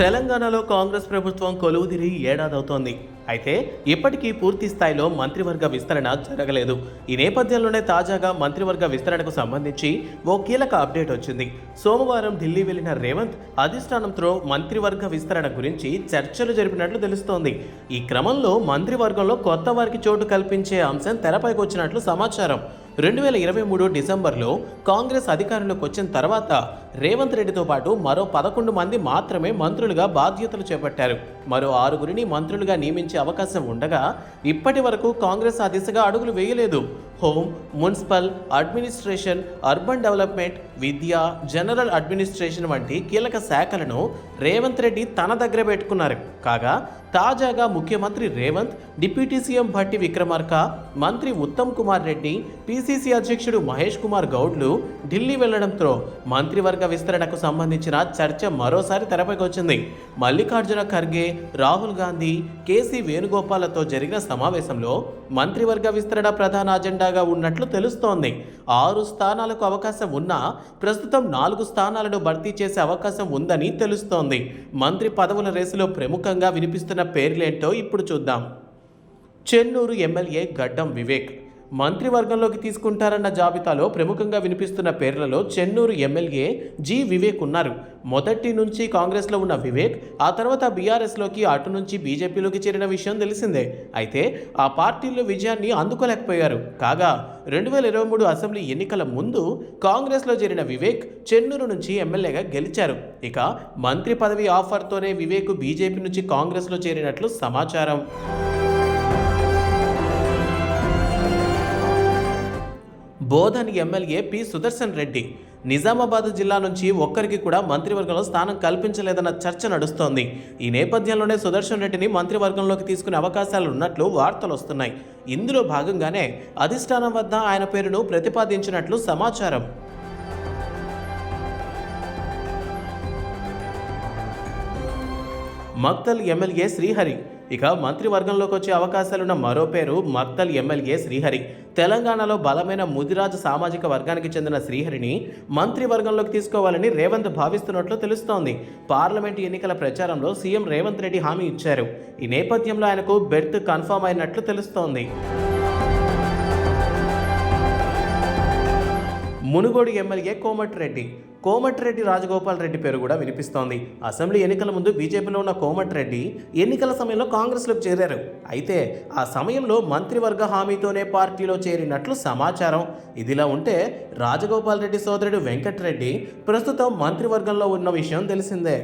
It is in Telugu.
తెలంగాణలో కాంగ్రెస్ ప్రభుత్వం కొలువుదిరి ఏడాదవుతోంది. అయితే ఇప్పటికీ పూర్తి స్థాయిలో మంత్రివర్గ విస్తరణ జరగలేదు. ఈ నేపథ్యంలోనే తాజాగా మంత్రివర్గ విస్తరణకు సంబంధించి ఓ కీలక అప్డేట్ వచ్చింది. సోమవారం ఢిల్లీ వెళ్ళిన రేవంత్ అధిష్టానంతో మంత్రివర్గ విస్తరణ గురించి చర్చలు జరిపినట్లు తెలుస్తోంది. ఈ క్రమంలో మంత్రివర్గంలో కొత్త వారికి చోటు కల్పించే అంశం తెరపైకి వచ్చినట్లు సమాచారం. రెండు వేల ఇరవై మూడు డిసెంబర్లో కాంగ్రెస్ అధికారంలోకి వచ్చిన తర్వాత రేవంత్ రెడ్డితో పాటు మరో పదకొండు మంది మాత్రమే మంత్రులుగా బాధ్యతలు చేపట్టారు. మరో ఆరుగురిని మంత్రులుగా నియమించే అవకాశం ఉండగా ఇప్పటి వరకు కాంగ్రెస్ ఆ దిశగా అడుగులు వేయలేదు. Home municipal administration urban development విద్య జనరల్ అడ్మినిస్ట్రేషన్ వంటి కీలక శాఖలను రేవంత్ రెడ్డి తన దగ్గర పెట్టుకున్నారు. కాగా తాజాగా ముఖ్యమంత్రి రేవంత్ డిప్యూటీ సీఎం భట్టి విక్రమార్క మంత్రి ఉత్తమ్ కుమార్ రెడ్డి పిసిసి అధ్యక్షుడు మహేష్ కుమార్ గౌడ్లు ఢిల్లీ వెళ్ళడంతో మంత్రివర్గ విస్తరణకు సంబంధించిన చర్చ మరోసారి తెరపైకి వచ్చింది. మల్లికార్జున ఖర్గే రాహుల్ గాంధీ కేసీ వేణుగోపాలతో జరిగిన సమావేశంలో మంత్రివర్గ విస్తరణ ప్రధాన అజెండాగా ఉన్నట్లు తెలుస్తోంది. ఆరు స్థానాలకు అవకాశం ఉన్నా ప్రస్తుతం నాలుగు స్థానాలను భర్తీ చేసే అవకాశం ఉందని తెలుస్తోంది. మంత్రి పదవుల రేసులో ప్రముఖంగా వినిపిస్తున్న పేర్లేంటో ఇప్పుడు చూద్దాం. చెన్నూరు ఎమ్మెల్యే గడ్డం వివేక్ మంత్రివర్గంలోకి తీసుకుంటారన్న జాబితాలో ప్రముఖంగా వినిపిస్తున్న పేర్లలో చెన్నూరు ఎమ్మెల్యే జి వివేక్ ఉన్నారు. మొదటి నుంచి కాంగ్రెస్లో ఉన్న వివేక్ ఆ తర్వాత బీఆర్ఎస్లోకి అటు నుంచి బీజేపీలోకి చేరిన విషయం తెలిసిందే. అయితే ఆ పార్టీల్లో విజయాన్ని అందుకోలేకపోయారు. కాగా రెండు వేల ఇరవై మూడు అసెంబ్లీ ఎన్నికల ముందు కాంగ్రెస్లో చేరిన వివేక్ చెన్నూరు నుంచి ఎమ్మెల్యేగా గెలిచారు. ఇక మంత్రి పదవి ఆఫర్తోనే వివేక్ బీజేపీ నుంచి కాంగ్రెస్లో చేరినట్లు సమాచారం. Bodhan MLA P Sudarshan Reddy. Nizamabad జిల్లా నుంచి ఒక్కరికి కూడా మంత్రివర్గంలో స్థానం కల్పించలేదన్న చర్చ నడుస్తోంది. ఈ నేపథ్యంలోనే సుదర్శన్ రెడ్డిని మంత్రివర్గంలోకి తీసుకునే అవకాశాలు ఉన్నట్లు వార్తలు వస్తున్నాయి. ఇందులో భాగంగానే అధిష్టానం వద్ద ఆయన పేరును ప్రతిపాదించినట్లు సమాచారం. మక్తల్ ఎమ్మెల్యే శ్రీహరి ఇక మంత్రివర్గంలోకి వచ్చే అవకాశాలున్న మరో పేరు మక్తల్ ఎమ్మెల్యే శ్రీహరి. తెలంగాణలో బలమైన ముదిరాజు సామాజిక వర్గానికి చెందిన శ్రీహరిని మంత్రివర్గంలోకి తీసుకోవాలని రేవంత్ భావిస్తున్నట్లు తెలుస్తోంది. పార్లమెంట్ ఎన్నికల ప్రచారంలో సీఎం రేవంత్ రెడ్డి హామీ ఇచ్చారు. ఈ నేపథ్యంలో ఆయనకు బెర్త్ కన్ఫర్మ్ అయినట్లు తెలుస్తోంది. మునుగోడు ఎమ్మెల్యే కోమటిరెడ్డి. కోమటిరెడ్డి రాజగోపాల్ రెడ్డి పేరు కూడా వినిపిస్తోంది. అసెంబ్లీ ఎన్నికల ముందు బీజేపీలో ఉన్న కోమటిరెడ్డి ఎన్నికల సమయంలో కాంగ్రెస్లోకి చేరారు. అయితే ఆ సమయంలో మంత్రివర్గ హామీతోనే పార్టీలో చేరినట్లు సమాచారం. ఇదిలా ఉంటే రాజగోపాల్ రెడ్డి సోదరుడు వెంకటరెడ్డి ప్రస్తుతం మంత్రివర్గంలో ఉన్న విషయం తెలిసిందే.